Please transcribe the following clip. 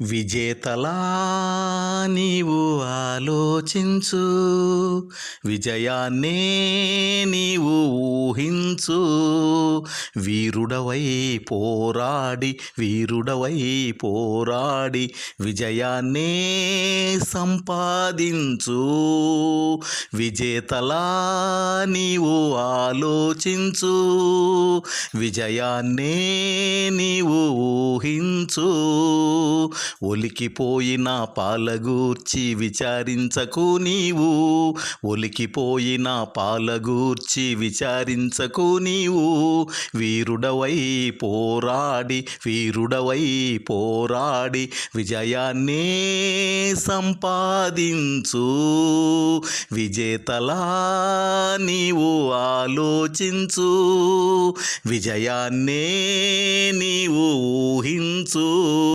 విజేతలా నీవు ఆలోచించు. విజయాన్నే నీవు ఊహించు. వీరుడవై పోరాడి వీరుడవై పోరాడి విజయాన్నే సంపాదించు. విజేతలా నీవు ఆలోచించు. విజయాన్నే నీవు ఊహించు. ఒలికిపోయిన పాలగూర్చి విచారించకు నీవు. ఒలికిపోయిన పాలగూర్చి విచారించకు నీవు. వీరుడవై పోరాడి వీరుడవై పోరాడి విజయాన్నే సంపాదించు. విజేతలా నీవు ఆలోచించు. విజయాన్నే నీవు ఊహించు.